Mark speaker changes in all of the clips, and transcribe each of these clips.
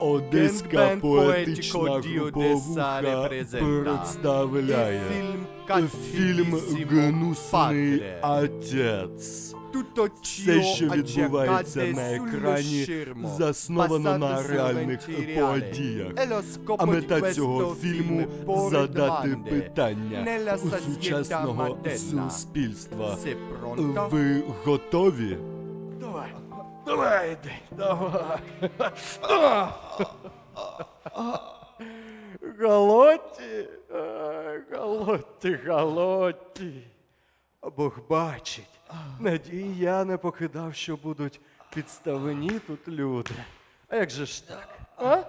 Speaker 1: Одеська поетична
Speaker 2: презента.
Speaker 1: представляє фільм «Гнусний
Speaker 2: Padre».
Speaker 1: отець. Все, що відбувається на екрані, засновано на реальних подіях. А мета цього фільму задати питання у сучасного суспільства. Ви готові?
Speaker 2: Давай.
Speaker 1: Давай, йди, давай. Галоті, галоті, галоті. Бог бачить. Надії я не покидав, що будуть підставлені тут люди. А як же ж так? А?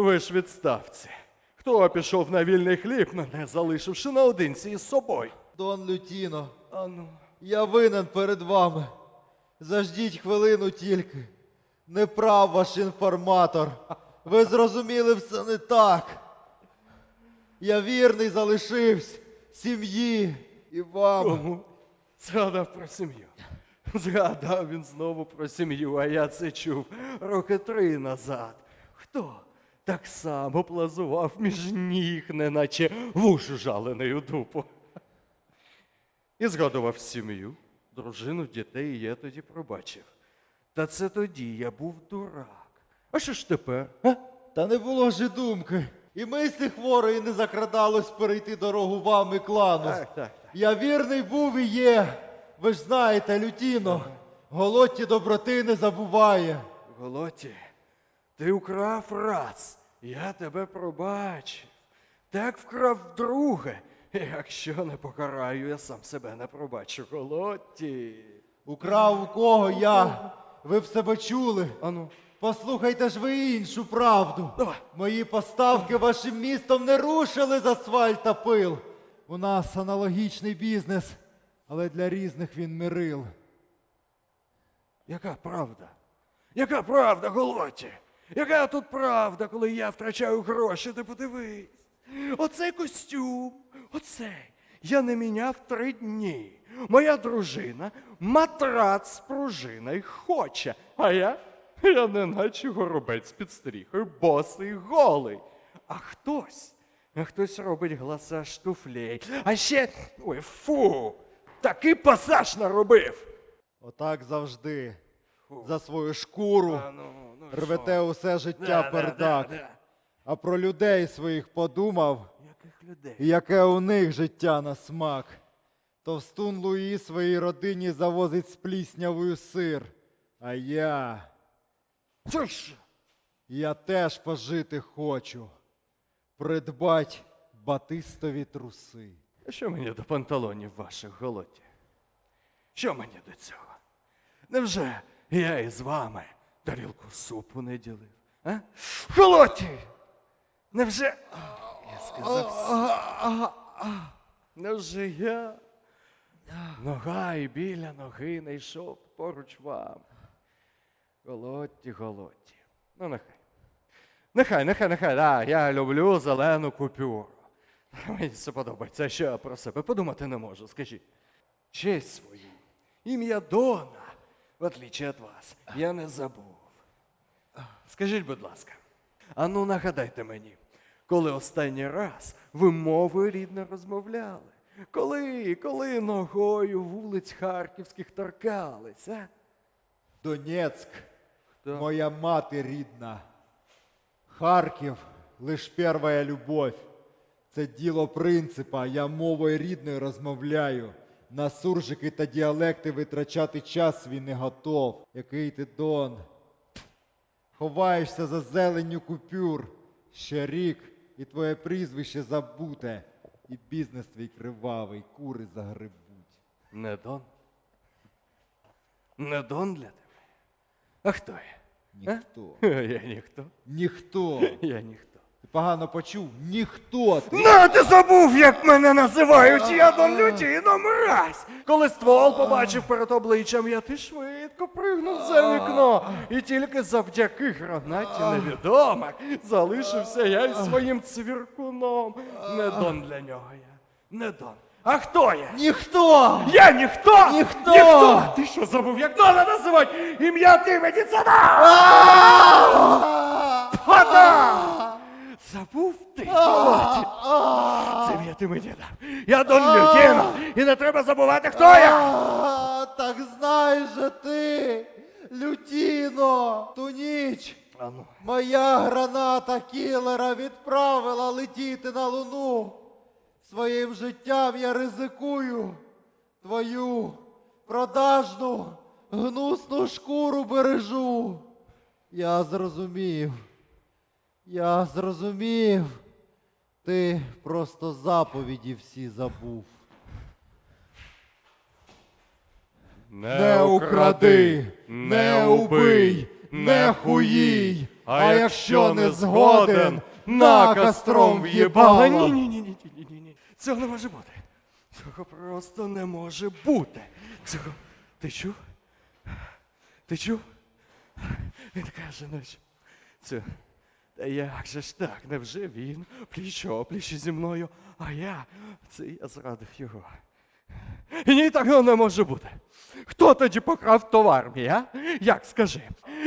Speaker 1: Ви ж відставці. Хто пішов на вільний хліб, мене залишивши наодинці із собою?
Speaker 3: Дон Лютіно,
Speaker 1: Ану.
Speaker 3: я винен перед вами. Заждіть хвилину тільки. Не прав ваш інформатор. Ви зрозуміли все не так. Я вірний залишився сім'ї і вам.
Speaker 1: Кому? Згадав про сім'ю. Згадав він знову про сім'ю, а я це чув роки три назад. Хто так само плазував між ніг, неначе вушу жаленою дупу. І згадував сім'ю, дружину, дітей, і я тоді пробачив. Та це тоді я був дурак. А що ж тепер? А?
Speaker 3: Та не було ж і думки. І мислі хворої не закрадалось перейти дорогу вам і клану.
Speaker 1: Так, так, так.
Speaker 3: Я вірний був і є. Ви ж знаєте, Лютіно, голодті доброти не забуває.
Speaker 1: Голоті, ти вкрав раз, я тебе пробачив. Так вкрав вдруге. Якщо не покараю, я сам себе не пробачу. Голоті.
Speaker 3: Украв у кого я. Ви б себе чули.
Speaker 1: Ану,
Speaker 3: Послухайте ж ви іншу правду.
Speaker 1: Давай.
Speaker 3: Мої поставки вашим містом не рушили з асфальт та пил. У нас аналогічний бізнес, але для різних він мирил.
Speaker 1: яка правда? Яка правда, голоті? Яка тут правда, коли я втрачаю гроші, ти подивись. Оцей костюм, оцей. Я не міняв три дні. Моя дружина матрац з пружиною хоче. А я? Я неначе горобець під стріхою, босий голий. А хтось, а хтось робить гласаж туфлей. А ще, ой, фу, такий пасаж наробив.
Speaker 3: Отак завжди. За свою шкуру
Speaker 1: А, ну, ну,
Speaker 3: рвете
Speaker 1: що?
Speaker 3: усе життя
Speaker 1: Да, да,
Speaker 3: пердак.
Speaker 1: да, да.
Speaker 3: А про людей своїх подумав,
Speaker 1: людей?
Speaker 3: і яке у них життя на смак. Товстун Луї своїй родині завозить з пліснявою сир. А я,
Speaker 1: Це
Speaker 3: я теж пожити хочу. Придбать батистові труси.
Speaker 1: А Що мені до панталонів ваших голоті? Що мені до цього? Невже я із вами тарілку супу не ділив? А? Голоті! Невже. Сказав. Невже я? Нога і біля ноги не йшов поруч вам. Голоті, голоті. Ну, нехай. Нехай, нехай, нехай, да, я люблю зелену купюру. Мені це подобається, що я про себе подумати не можу. Скажіть, честь свою, ім'я Дона, в отличие від вас, я не забув. Скажіть, будь ласка, а ну нагадайте мені, коли останній раз ви мовою рідно розмовляли? Коли, коли ногою вулиць харківських торкались, а?
Speaker 3: Донецьк,
Speaker 1: Хто?
Speaker 3: моя мати рідна. Харків лиш перша любов. Це діло принципа. Я мовою рідною розмовляю. На суржики та діалекти витрачати час свій не готов. Який ти дон. Ховаєшся за зеленню купюр. Ще рік, і твоє прізвище забуте. І бізнес твій кривавий, кури загребуть.
Speaker 1: Не Дон? Не Дон для тебе? А хто я?
Speaker 3: Ніхто.
Speaker 1: Я ніхто.
Speaker 3: Ніхто.
Speaker 1: Я ніхто.
Speaker 3: Ти погано почув? Ніхто ти.
Speaker 1: На, ти забув, як мене називають, я Дон Лютіно мразь. Коли ствол побачив перед обличчям, я ти швидко пригнув за вікно. І тільки завдяки гранаті невідомих залишився я із своїм цвіркуном. Не Дон для нього я. Не Дон. А хто я?
Speaker 3: Ніхто!
Speaker 1: Я ніхто!
Speaker 3: Ніхто!
Speaker 1: Ніхто! Ти що забув, як Дона називати? Ім'я ти мені це дав! Забув ти, Це я ти мені дав. Я Дон Лютіно, і не треба забувати, хто я.
Speaker 3: А, Так знаєш же ти, Лютіно, ту ніч моя граната кілера відправила летіти на луну. Своїм життям я ризикую. Твою продажну гнусну шкуру бережу. Я зрозумів. Я зрозумів. Ти просто заповіді всі забув. Не укради, не убий, не хуїй, а якщо не згоден, на костром в'їбало.
Speaker 1: Ні, ні, ні, ні, ні, ні, ні. Цього не може бути. Цього просто не може бути. Цього. Ти чув? Ти чув? Він каже, ну що, це. Та як же ж так? Невже він пліч зі мною, а я це я зрадив його. Ні, такого не може бути. Хто тоді покрав товар мій, а? Як скажи?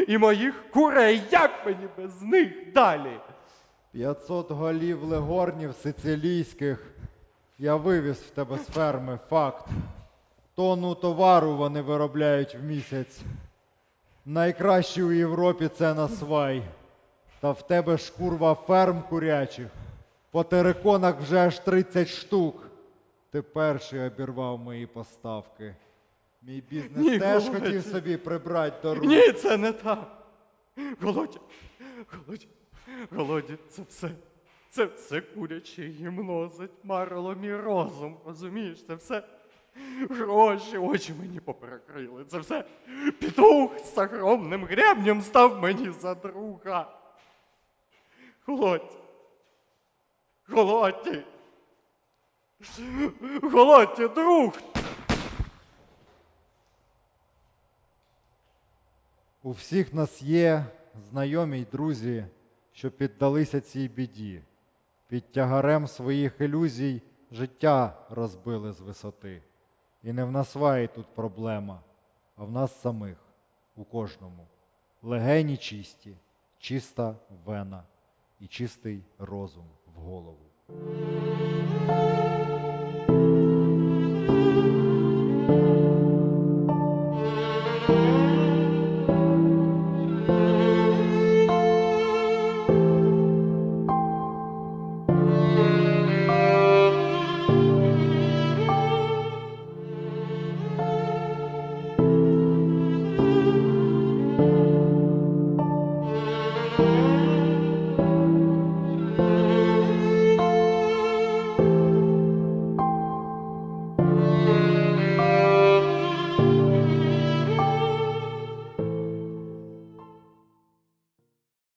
Speaker 1: І моїх курей, як мені без них далі?
Speaker 3: 500 голів легорнів сицилійських я вивіз в тебе з ферми, факт. Тонну товару вони виробляють в місяць. Найкращі у Європі це на свай. Та в тебе ж курва ферм курячих. По териконах вже аж 30 штук. Ти перший обірвав мої поставки. Мій бізнес
Speaker 1: Ні,
Speaker 3: теж
Speaker 1: Володя.
Speaker 3: хотів собі прибрати до рук.
Speaker 1: Ні, це не так. Володя, Володя, Володя, це все. Це все куряче гімно затьмарило мій розум. Розумієш, це все гроші, очі мені поперекрили. Це все петух з огромним гребнем став мені за друга. Володя. Володя. Володя, друг.
Speaker 3: У всіх нас є знайомі й друзі, що піддалися цій біді. Під тягарем своїх ілюзій життя розбили з висоти. І не в насваї тут проблема, а в нас самих, у кожному. Легені чисті, чиста вена і чистий розум в голову.